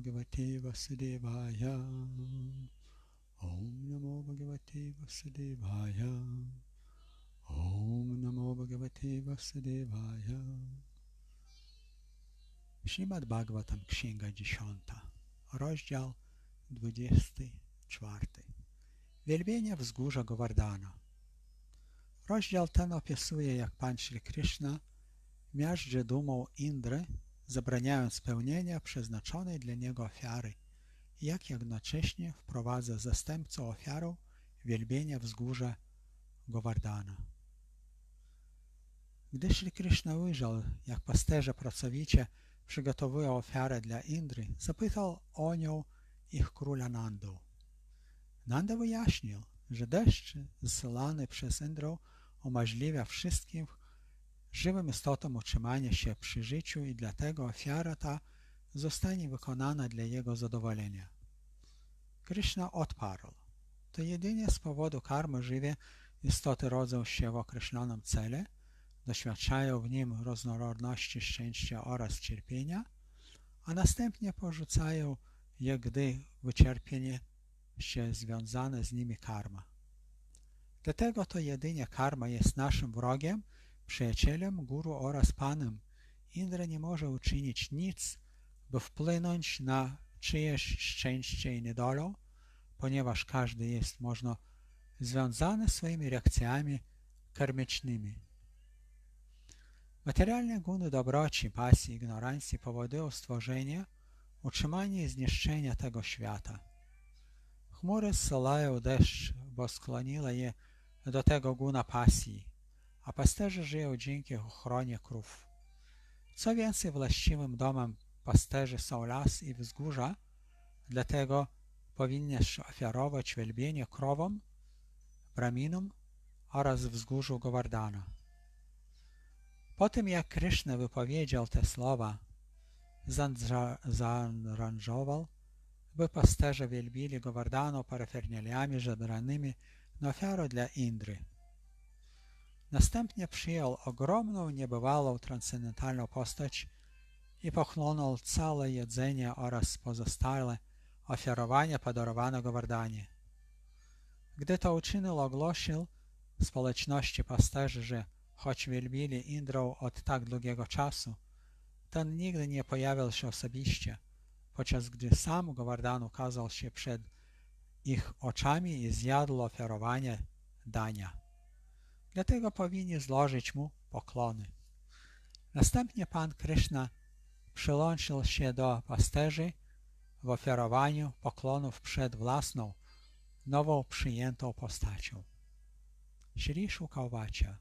भगवते वसुदेवाय ॐ नमो भगवते वसुदेवाय ॐ नमो भगवते वसुदेवाय Srimad Bhagavatam Księga 10, rozdział 24. Wielbienie wzgórza Govardhana. Rozdział ten opisuje, jak Pan Sri Krishna miażdży dumą Indry zabraniając pełnienia przeznaczonej dla niego ofiary, jak jednocześnie wprowadza zastępcę ofiarą wielbienia wzgórza Govardhana. Gdy Shri Krishna ujrzał, jak pasterze pracowicie przygotowują ofiarę dla Indry, zapytał o nią ich króla Nandu. Nanda wyjaśnił, że deszcz zsyłany przez Indrę umożliwia wszystkim żywym istotom utrzymanie się przy życiu i dlatego ofiara ta zostanie wykonana dla jego zadowolenia. Krishna odparł. To jedynie z powodu karmy żywe istoty rodzą się w określonym celu, doświadczają w nim różnorodności szczęścia oraz cierpienia, a następnie porzucają je, gdy wyczerpienie się związane z nimi karma. Dlatego to jedynie karma jest naszym wrogiem, przyjacielem, guru oraz panem. Indra nie może uczynić nic, by wpłynąć na czyjeś szczęście i niedolę, ponieważ każdy jest można związany swoimi reakcjami karmicznymi. Materialne guny dobroci, pasji, ignorancji powodują stworzenie, utrzymanie i zniszczenie tego świata. Chmury zsyłają deszcz, bo skłoniła je do tego guna pasji, a pasterze żyją dzięki ochronie krów. Co więcej, właściwym domem pasterzy są las i wzgórza, dlatego powinniś ofiarować wielbienie krowom, braminom oraz wzgórzu Govardhana. Po tym jak Krishna wypowiedział te słowa, zaaranżował, by pasterze wielbili Govardhanu parafernialiami żebranymi na ofiarę dla Indry. Następnie przyjął ogromną, niebywałą, transcendentalną postać i pochłonął całe jedzenie oraz pozostałe ofiarowania podarowane Govardhanie. Gdy to uczynił, ogłosił społeczności pasterzy, że choć wielbili Indrę od tak długiego czasu, ten nigdy nie pojawił się osobiście, podczas gdy sam Govardhan ukazał się przed ich oczami i zjadł ofiarowanie dania. Dlatego powinni złożyć mu poklony. Następnie Pan Krishna przyłączył się do pasterzy w ofiarowaniu poklonów przed własną, nową przyjętą postacią. Shri Shukavacha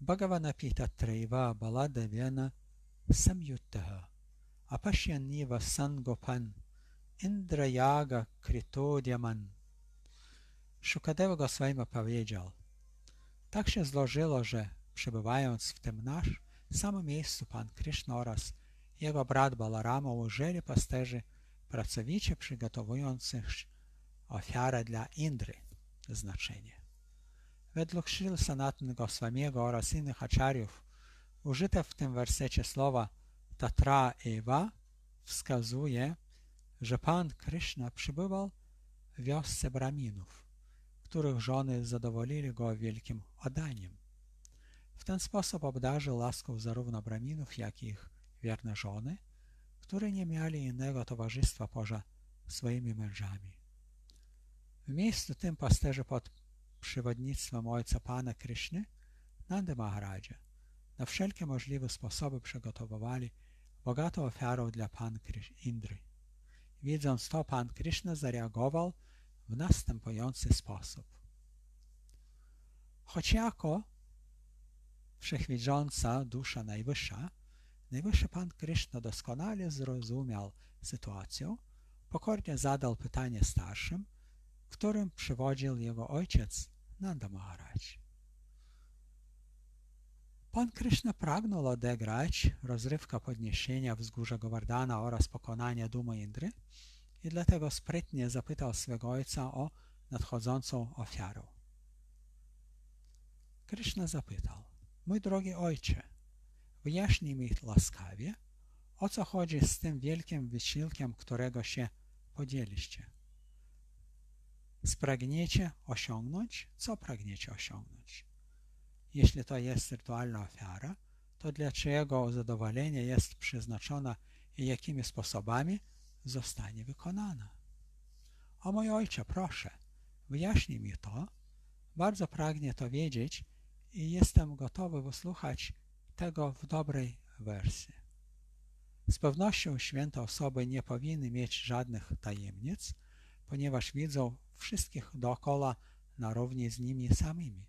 Bhagavanapitatraiva baladavena samyuttaha apashyanniva sangopan indrayaga kritodyaman. Shukadeva Goswami powiedział Tak się złożyło, że przebywając w tym nasz samym miejscu Pan Krishna oraz jego brat Balarama użyli pasterzy pracowicie przygotowujących ofiarę dla Indry znaczenie. Według Srila Sanatana Goswamiego oraz innych aczariów użyte w tym wersecie słowa Tatra Eva wskazuje, że Pan Krishna przybywał w wiosce Brahminów, których żony zadowolili go wielkim oddaniem. W ten sposób obdarzył laską zarówno Brahminów, jak i ich wierne żony, które nie mieli innego towarzystwa poza swoimi mężami. W miejscu tym pasterze pod przewodnictwem ojca pana Kryszny, Nanda Maharadża, na wszelkie możliwe sposoby przygotowywali bogatą ofiarę dla pan Indry. Widząc to, pan Krishna zareagował w następujący sposób. Choć jako wszechwiedząca dusza najwyższa, najwyższy pan Krishna doskonale zrozumiał sytuację, pokornie zadał pytanie starszym, którym przywodził jego ojciec Nanda Maharaj. Pan Krishna pragnął odegrać rozrywkę podniesienia wzgórza Govardhana oraz pokonania dumy Indry i dlatego sprytnie zapytał swego ojca o nadchodzącą ofiarę. Krishna zapytał, mój drogi ojcze, wyjaśnij mi łaskawie, O co chodzi z tym wielkim wysiłkiem, którego się podjęliście? Spragniecie osiągnąć? Co pragniecie osiągnąć? Jeśli to jest rytualna ofiara, to dlaczego zadowolenie jest przeznaczone i jakimi sposobami zostanie wykonana? O mój ojcze, proszę, wyjaśnij mi to. Bardzo pragnie to wiedzieć i jestem gotowy wysłuchać tego w dobrej wersji. Z pewnością święte osoby nie powinny mieć żadnych tajemnic, ponieważ widzą wszystkich dookoła na równi z nimi samymi.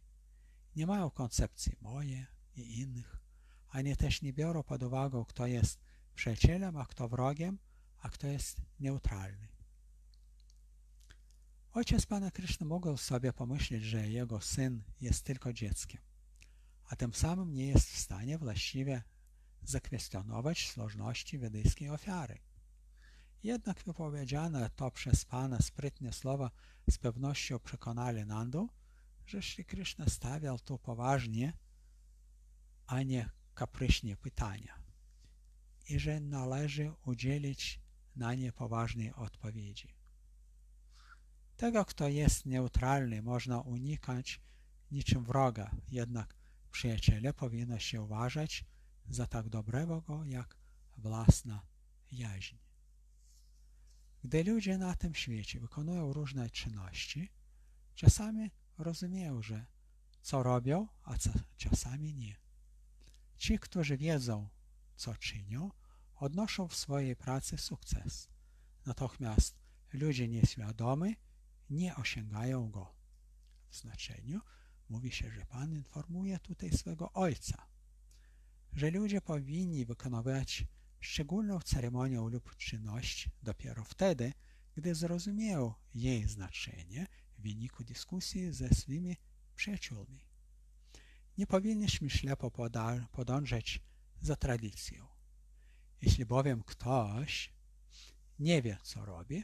Nie mają koncepcji moje i innych, ani też nie biorą pod uwagę, kto jest przyjacielem, a kto wrogiem, a kto jest neutralny. Ojciec pana Kryszny mógł sobie pomyśleć, że jego syn jest tylko dzieckiem, a tym samym nie jest w stanie właściwie zakwestionować slożności wedyjskiej ofiary. Jednak wypowiedziane to przez Pana sprytne słowa z pewnością przekonali Nandu, że Sri Krishna stawiał tu poważnie, a nie kapryśnie pytania i że należy udzielić na nie poważnej odpowiedzi. Tego, kto jest neutralny, można unikać niczym wroga, jednak przyjaciele powinno się uważać za tak dobrego jak własna jaźń. Gdy ludzie na tym świecie wykonują różne czynności, czasami rozumieją, że co robią, a co czasami nie. Ci, którzy wiedzą, co czynią, odnoszą w swojej pracy sukces. Natomiast ludzie nieświadomi nie osiągają go. W znaczeniu mówi się, że Pan informuje tutaj swego Ojca, że ludzie powinni wykonywać szczególną ceremonię lub czynność dopiero wtedy, gdy zrozumieją jej znaczenie w wyniku dyskusji ze swymi przyjaciółmi. Nie powinniśmy ślepo podążać za tradycją. Jeśli bowiem ktoś nie wie, co robi,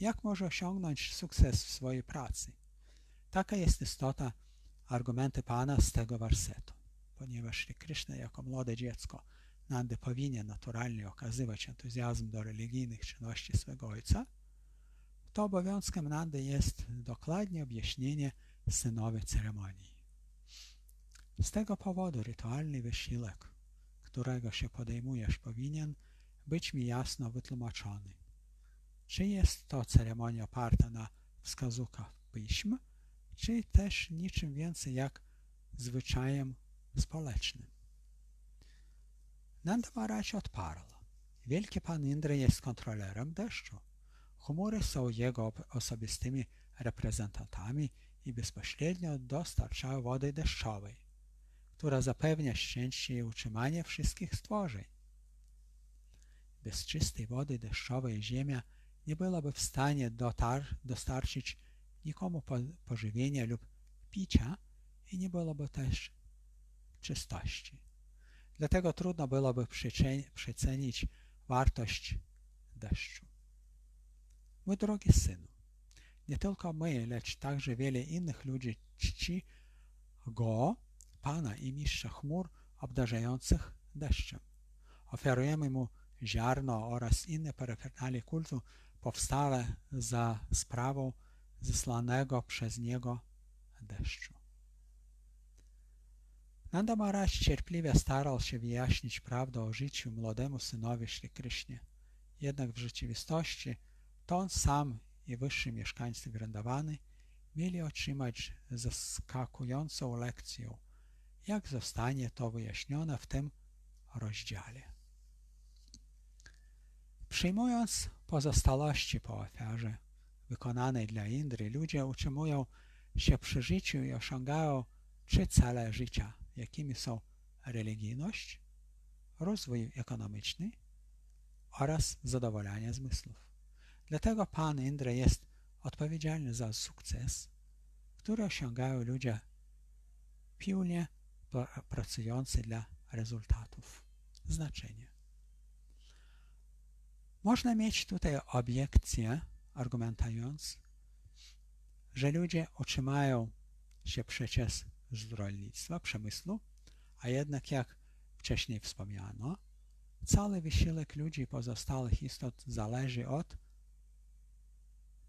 jak może osiągnąć sukces w swojej pracy? Taka jest istota argumenty Pana z tego wersetu. Ponieważ Krishna jako młode dziecko Nandy powinien naturalnie okazywać entuzjazm do religijnych czynności swego ojca, to obowiązkiem Nandy jest dokładnie objaśnienie synowej ceremonii. Z tego powodu rytualny wysiłek, którego się podejmujesz, powinien być mi jasno wytłumaczony. Czy jest to ceremonia oparta na wskazówkach pism, czy też niczym więcej jak zwyczajem społecznym. Nanda Maharaj odparł. Wielki Pan Indra jest kontrolerem deszczu. Chmury są jego osobistymi reprezentantami i bezpośrednio dostarczają wody deszczowej, która zapewnia szczęście i utrzymanie wszystkich stworzeń. Bez czystej wody deszczowej ziemia nie byłaby w stanie dotar dostarczyć nikomu po pożywienia lub picia i nie byłoby też czystości. Dlatego trudno byłoby przecenić wartość deszczu. Mój drogi synu, nie tylko my, lecz także wiele innych ludzi czci Go, Pana i Mistrza chmur obdarzających deszczem. Ofiarujemy Mu ziarno oraz inne peryfernalie kultu powstałe za sprawą zesłanego przez Niego deszczu. Nanda Maharaj cierpliwie starał się wyjaśnić prawdę o życiu młodemu synowi Szli Krysznie. Jednak w rzeczywistości to on sam i wyżsi mieszkańcy Grandawany mieli otrzymać zaskakującą lekcję, jak zostanie to wyjaśnione w tym rozdziale. Przyjmując pozostałości po ofiarze wykonanej dla Indry, ludzie utrzymują się przy życiu i osiągają trzy cele życia – jakimi są religijność, rozwój ekonomiczny oraz zadowolenie zmysłów. Dlatego Pan Indra jest odpowiedzialny za sukces, który osiągają ludzie pilnie pracujący dla rezultatów. Znaczenie. Można mieć tutaj obiekcję, argumentując, że ludzie utrzymają się przecież z rolnictwa, przemysłu, a jednak jak wcześniej wspomniano, Cały wysiłek ludzi pozostałych istot zależy od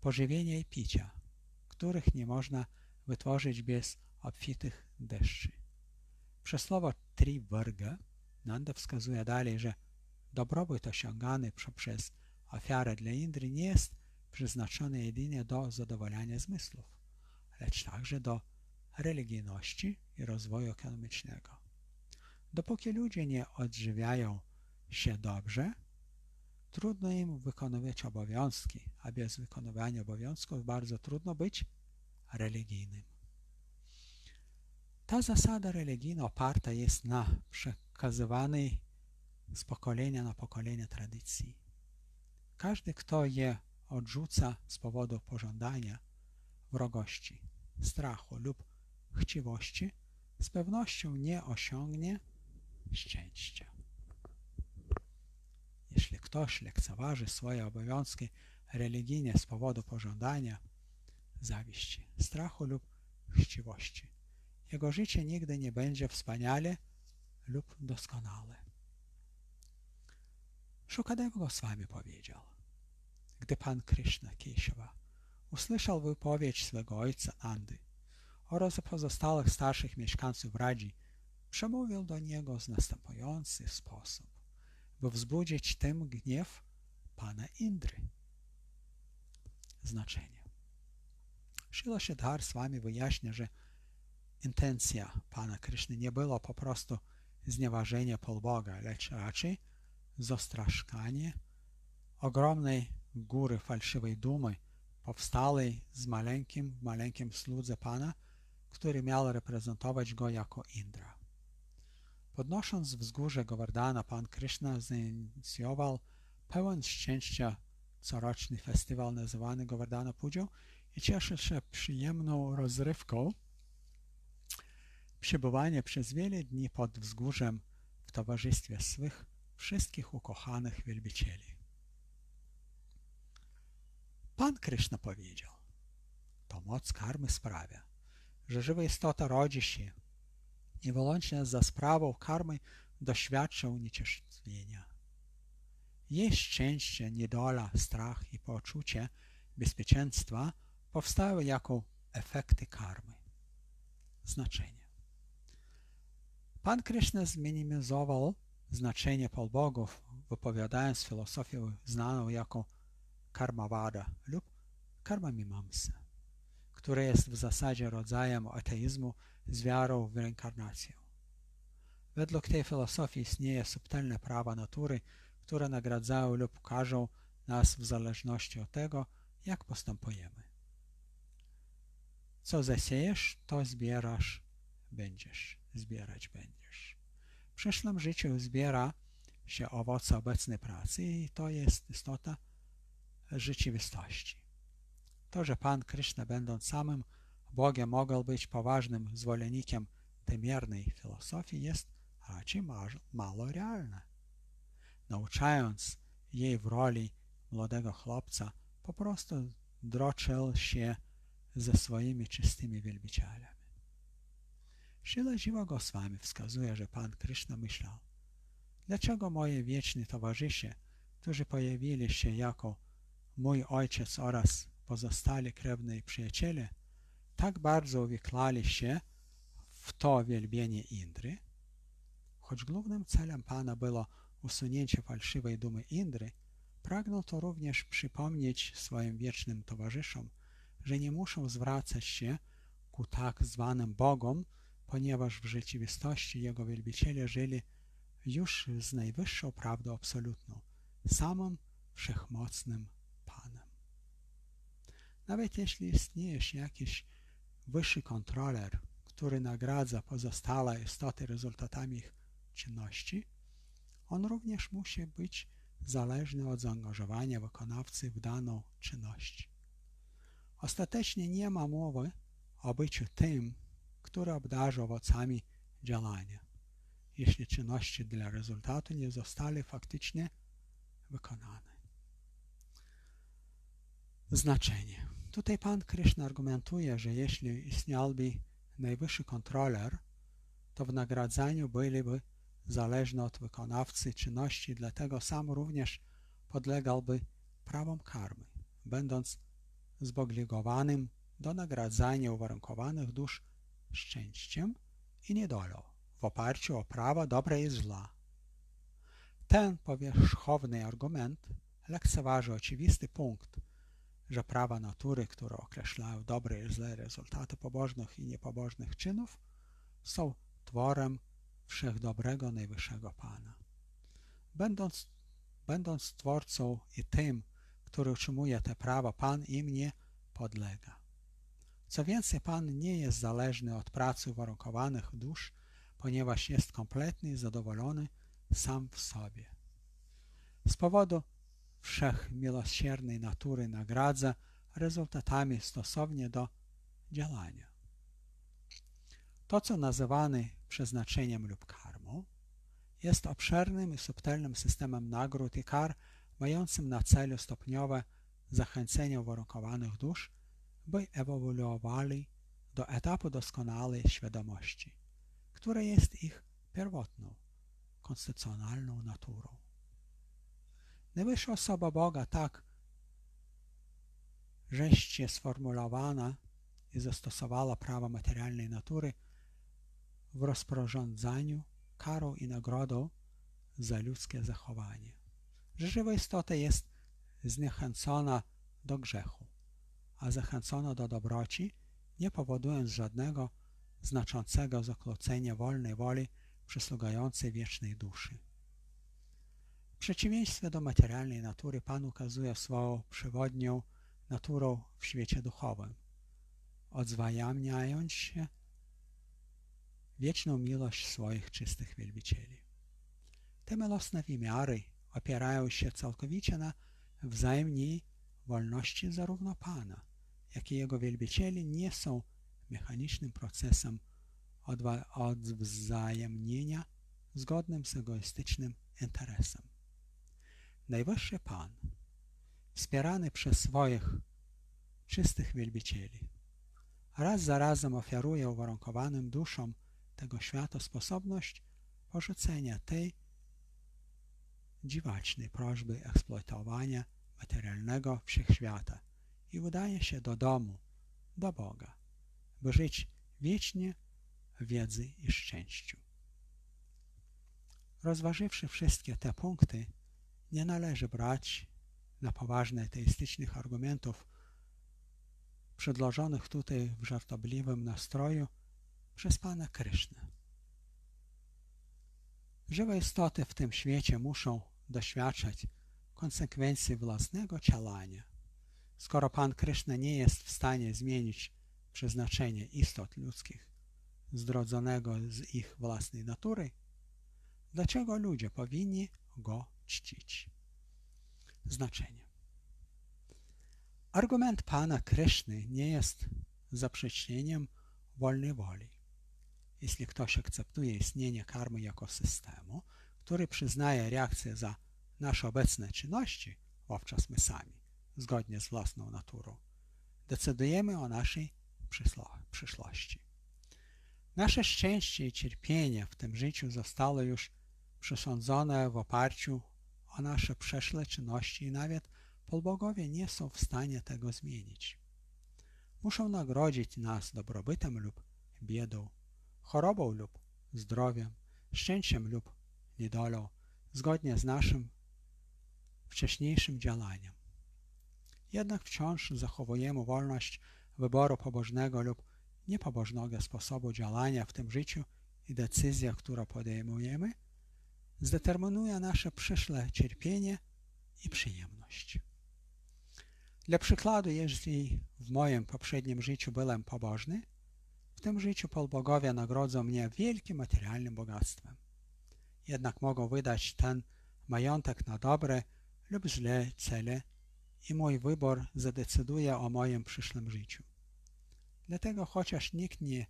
pożywienia i picia, których nie można wytworzyć bez obfitych deszczy. Przesłowo tri warga Nanda wskazuje dalej, że dobrobyt osiągany przez ofiarę dla Indry nie jest przeznaczony jedynie do zadowolenia zmysłów, lecz także do religijności i rozwoju ekonomicznego. Dopóki ludzie nie odżywiają się dobrze, trudno im wykonywać obowiązki, a bez wykonywania obowiązków bardzo trudno być religijnym. Ta zasada religijna oparta jest na przekazywanej z pokolenia na pokolenie tradycji. Każdy, kto je odrzuca z powodu pożądania, wrogości, strachu lub chciwości, z pewnością nie osiągnie szczęścia. Jeśli ktoś lekceważy swoje obowiązki religijne z powodu pożądania, zawiści, strachu lub chciwości, jego życie nigdy nie będzie wspaniale lub doskonale. Szukadev Goswami powiedział, gdy Pan Krishna Keshava usłyszał wypowiedź swego ojca Andy oraz pozostałych starszych mieszkańców Radzi, przemówił do niego w następujący sposób, by wzbudzić tym gniew Pana Indry. Znaczenie Srila Siddhar z wami wyjaśnia, że intencja Pana Kryszny nie była po prostu znieważenie Polboga, lecz raczej zastraszkanie ogromnej góry falszywej dumy powstałej z maleńkim, maleńkim słudze Pana, który miał reprezentować go jako Indra. Podnosząc wzgórze Govardhana, Pan Krishna zainicjował pełen szczęścia coroczny festiwal nazywany Govardhana Pują i cieszy się przyjemną rozrywką przebywanie przez wiele dni pod wzgórzem w towarzystwie swych wszystkich ukochanych wielbicieli. Pan Krishna powiedział, to moc karmy sprawia, że żywa istota rodzi się i wyłącznie za sprawą karmy doświadcza unicestwienia. Jej szczęście, niedola, strach i poczucie bezpieczeństwa powstały jako efekty karmy. Znaczenie. Pan Krishna zminimizował znaczenie polbogów, wypowiadając filozofię znaną jako karmawada lub karmamimamsa, która jest w zasadzie rodzajem ateizmu z wiarą w reinkarnację. Według tej filozofii istnieje subtelne prawa natury, które nagradzają lub każą nas w zależności od tego, jak postępujemy. Co zasiejesz, to zbierasz, będziesz, zbierać będziesz. W przyszłym życiu zbiera się owoce obecnej pracy i to jest istota rzeczywistości. To, że Pan Krishna, będąc samym Bogiem, mógł być poważnym zwolennikiem tej miernej filozofii, jest raczej mało realne. Nauczając jej w roli młodego chłopca, po prostu droczył się ze swoimi czystymi wielbicielami. Srila Jiva Goswami wskazuje, że Pan Krishna myślał, dlaczego moi wieczni towarzysze, którzy pojawili się jako mój ojciec oraz pozostali krewni przyjaciele, tak bardzo uwikłali się w to wielbienie Indry, choć głównym celem Pana było usunięcie fałszywej dumy Indry, pragnął to również przypomnieć swoim wiecznym towarzyszom, że nie muszą zwracać się ku tak zwanym Bogom, ponieważ w rzeczywistości Jego wielbiciele żyli już z najwyższą prawdą absolutną, samym wszechmocnym. Nawet jeśli istnieje jakiś wyższy kontroler, który nagradza pozostałe istoty rezultatami ich czynności, on również musi być zależny od zaangażowania wykonawcy w daną czynność. Ostatecznie nie ma mowy o byciu tym, który obdarzy owocami działania, jeśli czynności dla rezultatu nie zostały faktycznie wykonane. Znaczenie. Tutaj Pan Krishna argumentuje, że jeśli istniałby najwyższy kontroler, to w nagradzaniu byliby zależny od wykonawcy czynności, dlatego sam również podlegałby prawom karmy, będąc zobligowanym do nagradzania uwarunkowanych dusz szczęściem i niedolą w oparciu o prawa dobre i zła. Ten powierzchowny argument lekceważy oczywisty punkt, że prawa natury, które określają dobre i złe rezultaty pobożnych i niepobożnych czynów, są tworem wszechdobrego Najwyższego Pana. Będąc, będąc Twórcą i tym, który utrzymuje te prawa, Pan im nie podlega. Co więcej, Pan nie jest zależny od pracy uwarunkowanych dusz, ponieważ jest kompletny i zadowolony sam w sobie. Z powodu wszechmiłosiernej natury nagradza rezultatami stosownie do działania. To, co nazywane przeznaczeniem lub karmą, jest obszernym i subtelnym systemem nagród i kar, mającym na celu stopniowe zachęcenie uwarunkowanych dusz, by ewoluowali do etapu doskonałej świadomości, która jest ich pierwotną, konstytucjonalną naturą. Najwyższa osoba Boga tak żeście sformułowana i zastosowała prawa materialnej natury w rozporządzaniu karą i nagrodą za ludzkie zachowanie. Że żywa istota jest zniechęcona do grzechu, a zachęcona do dobroci, nie powodując żadnego znaczącego zakłócenia wolnej woli przysługającej wiecznej duszy. W przeciwieństwie do materialnej natury Pan ukazuje swoją przewodnią naturą w świecie duchowym, odzwajamiając się wieczną miłość swoich czystych wielbicieli. Te milosne wymiary opierają się całkowicie na wzajemnej wolności zarówno Pana, jak i Jego wielbicieli nie są mechanicznym procesem odwzajemnienia zgodnym z egoistycznym interesem. Najwyższy Pan, wspierany przez swoich czystych wielbicieli, raz za razem ofiaruje uwarunkowanym duszom tego świata sposobność porzucenia tej dziwacznej prośby eksploatowania materialnego wszechświata i udaje się do domu, do Boga, by żyć wiecznie w wiedzy i szczęściu. Rozważywszy wszystkie te punkty, nie należy brać na poważne teistycznych argumentów przedłożonych tutaj w żartobliwym nastroju przez Pana Krysznę. Żywe istoty w tym świecie muszą doświadczać konsekwencji własnego działania. Skoro Pan Kryszna nie jest w stanie zmienić przeznaczenie istot ludzkich zdrodzonego z ich własnej natury, dlaczego ludzie powinni go czcić? Znaczenie Argument Pana Kryszny nie jest zaprzeczeniem wolnej woli. Jeśli ktoś akceptuje istnienie karmy jako systemu, który przyznaje reakcję za nasze obecne czynności, wówczas my sami, zgodnie z własną naturą, decydujemy o naszej przyszłości. Nasze szczęście i cierpienie w tym życiu zostało już przesądzone w oparciu o nasze przeszłe czynności i nawet polbogowie nie są w stanie tego zmienić. Muszą nagrodzić nas dobrobytem lub biedą, chorobą lub zdrowiem, szczęściem lub niedolą, zgodnie z naszym wcześniejszym działaniem. Jednak wciąż zachowujemy wolność wyboru pobożnego lub niepobożnego sposobu działania w tym życiu i decyzja, którą podejmujemy, zdeterminuje nasze przyszłe cierpienie i przyjemność. Dla przykładu, jeśli w moim poprzednim życiu byłem pobożny, w tym życiu polbogowie nagrodzą mnie wielkim materialnym bogactwem. Jednak mogą wydać ten majątek na dobre lub złe cele i mój wybór zadecyduje o moim przyszłym życiu. Dlatego chociaż nikt nie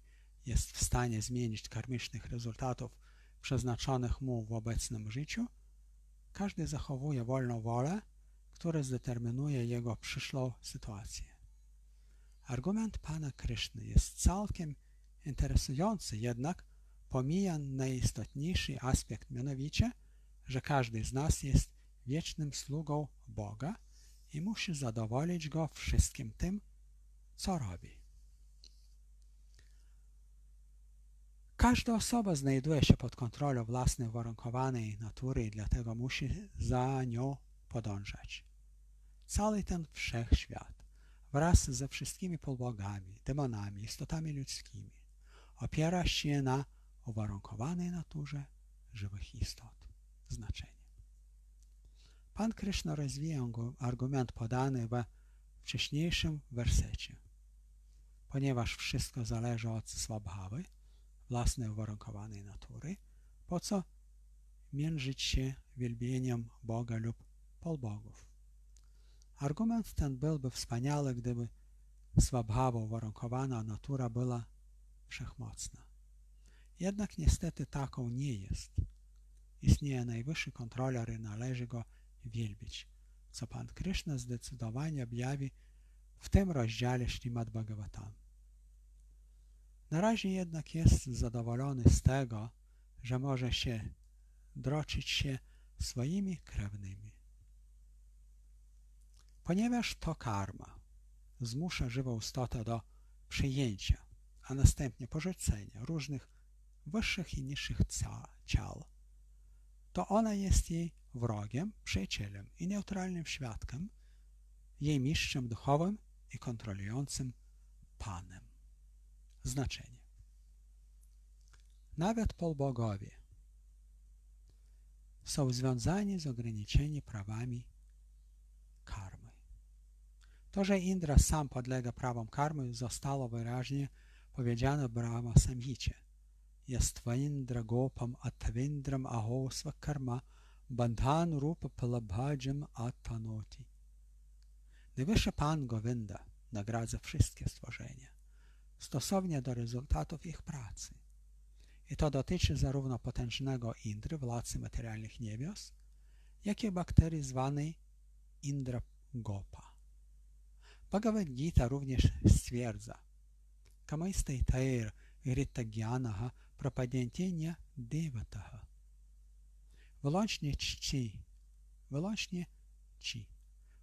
jest w stanie zmienić karmicznych rezultatów przeznaczonych mu w obecnym życiu, każdy zachowuje wolną wolę, która zdeterminuje jego przyszłą sytuację. Argument pana Kryszny jest całkiem interesujący, jednak pomija najistotniejszy aspekt, mianowicie, że każdy z nas jest wiecznym sługą Boga i musi zadowolić Go wszystkim tym, co robi. Każda osoba znajduje się pod kontrolą własnej warunkowanej natury i dlatego musi za nią podążać. Cały ten wszechświat wraz ze wszystkimi polbogami, demonami, istotami ludzkimi opiera się na uwarunkowanej naturze żywych istot. Znaczenie. Pan Krishna rozwija argument podany we wcześniejszym wersecie. Ponieważ wszystko zależy od swabhawy, własnej uwarunkowanej natury, po co mierzyć się wielbieniem Boga lub polbogów. Argument ten byłby wspaniały, gdyby swabhawa uwarunkowana natura była wszechmocna. Jednak niestety taką nie jest. Istnieje najwyższy kontroler i należy go wielbić, co Pan Krishna zdecydowanie objawi w tym rozdziale Śrimad Bhagavatam. Na razie jednak jest zadowolony z tego, że może się droczyć się swoimi krewnymi. Ponieważ to karma zmusza żywą istotę do przyjęcia, a następnie porzucenia różnych wyższych i niższych ciał, to ona jest jej wrogiem, przyjacielem i neutralnym świadkiem, jej mistrzem duchowym i kontrolującym Panem. Znaczenie Nawet polbogowie są związani z ograniczeni prawami karmy. To, że Indra sam podlega prawom karmy zostało wyraźnie powiedziane w Brahma Samhicie. Yastvindra gopam atavindram aho svakarma bandhan rupa palabhajam atanoti. Najwyższy Pan Govinda nagradza wszystkie stworzenia stosownie do rezultatów ich pracy. I to dotyczy zarówno potężnego Indry, władcy materialnych niebios, jak i bakterii zwanej Indra Gopa. Bhagavad Gita również stwierdza Kamaistaitar Ritagyanah Prapadyantinya Devatah Wyłącznie czci, wyłącznie ci,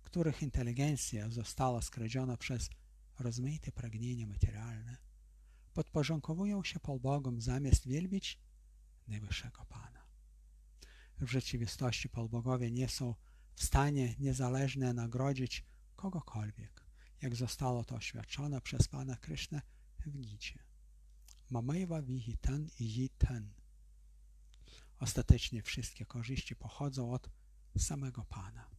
których inteligencja została skradziona przez rozmaite pragnienia materialne, podporządkowują się polbogom zamiast wielbić Najwyższego Pana. W rzeczywistości polbogowie nie są w stanie niezależnie nagrodzić kogokolwiek, jak zostało to oświadczone przez Pana Krysznę w Gicie. Mamejwa vihitan i yitan. Ostatecznie wszystkie korzyści pochodzą od samego Pana.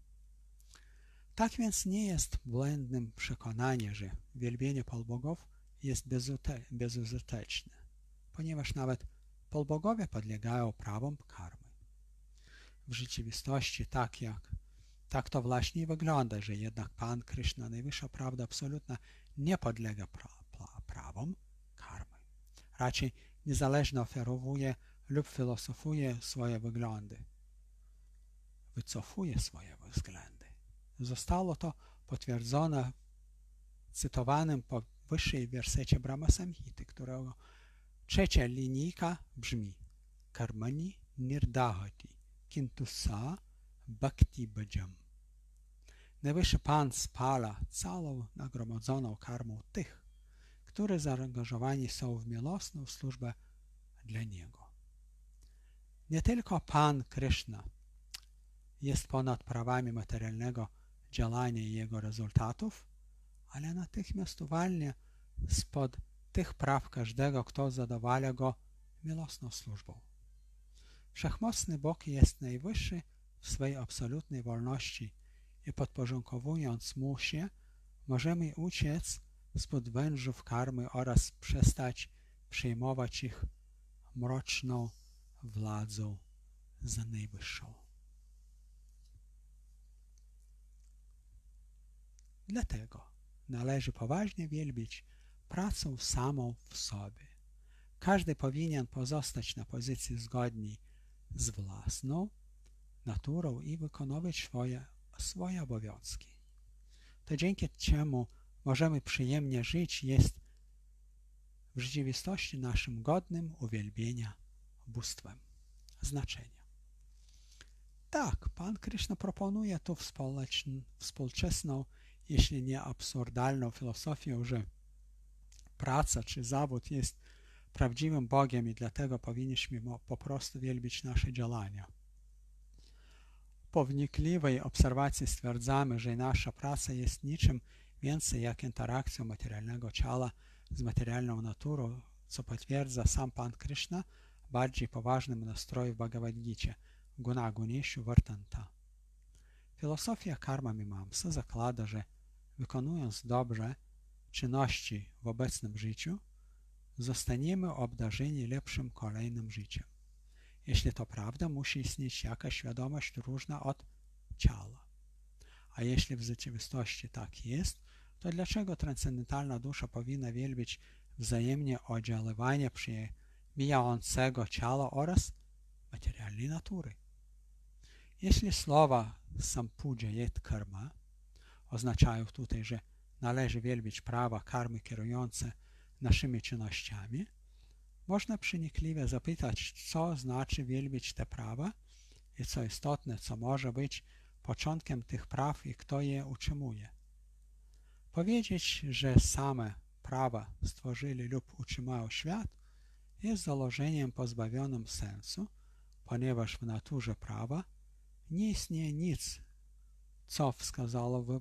Tak więc nie jest błędnym przekonanie, że wielbienie polbogów jest bezużyteczne, ponieważ nawet polbogowie podlegają prawom karmy. W rzeczywistości tak jak tak to właśnie wygląda, że jednak Pan Krishna, najwyższa prawda absolutna, nie podlega pra, pra, prawom karmy. Raczej niezależnie oferuje lub filozofuje swoje wyglądy. Wycofuje swoje względy. Zostało to potwierdzone cytowanym powyższej wersecie Brahma Samhity, którego trzecia linijka brzmi Karmani nirdahati kintu sa bhakti bhajam. Najwyższy Pan spala całą nagromadzoną karmą tych, którzy zaangażowani są w miłosną służbę dla Niego. Nie tylko Pan Krishna jest ponad prawami materialnego działania i jego rezultatów, ale natychmiast uwalnia spod tych praw każdego, kto zadowala go miłosną służbą. Wszechmocny Bóg jest najwyższy w swej absolutnej wolności i podporządkowując mu się, możemy uciec spod wężów karmy oraz przestać przejmować ich mroczną władzą za najwyższą. Dlatego należy poważnie wielbić pracę samą w sobie. Każdy powinien pozostać na pozycji zgodnej z własną naturą i wykonywać swoje, swoje obowiązki. To dzięki czemu możemy przyjemnie żyć jest w rzeczywistości naszym godnym uwielbienia bóstwem. Znaczenie. Tak, Pan Krishna proponuje tu współczesną, jeśli nie absurdalną filozofię, że praca czy zawód jest prawdziwym Bogiem i dlatego powinniśmy po prostu wielbić nasze działania. Po wnikliwej obserwacji stwierdzamy, że nasza praca jest niczym więcej jak interakcją materialnego ciała z materialną naturą, co potwierdza sam Pan Krishna w bardziej poważnym nastroju w Bhagavad Gita, Guna Gunishu Vartanta. Filozofia karma mimamsa zakłada, że wykonując dobrze czynności w obecnym życiu, zostaniemy obdarzeni lepszym kolejnym życiem. Jeśli to prawda, musi istnieć jakaś świadomość różna od ciała. A jeśli w rzeczywistości tak jest, to dlaczego transcendentalna dusza powinna wielbić wzajemnie oddziaływanie przebijającego ciała oraz materialnej natury? Jeśli słowa sampuja yet karma oznaczają tutaj, że należy wielbić prawa karmy kierujące naszymi czynnościami, można przenikliwie zapytać, co znaczy wielbić te prawa i co istotne, co może być początkiem tych praw i kto je utrzymuje. Powiedzieć, że same prawa stworzyli lub utrzymają świat jest założeniem pozbawionym sensu, ponieważ w naturze prawa nie istnieje nic, co wskazywałoby,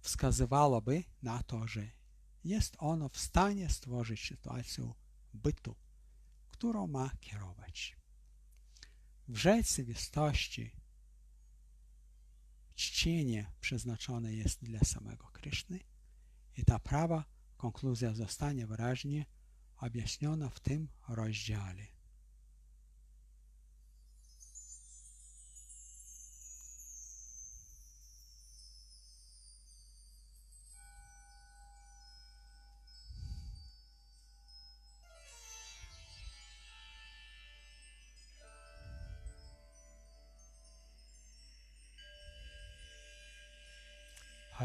wskazywałoby na to, że jest ono w stanie stworzyć sytuację bytu, którą ma kierować. W rzeczywistości czcienie przeznaczone jest dla samego Kryszny i ta prawa konkluzja zostanie wyraźnie objaśniona w tym rozdziale.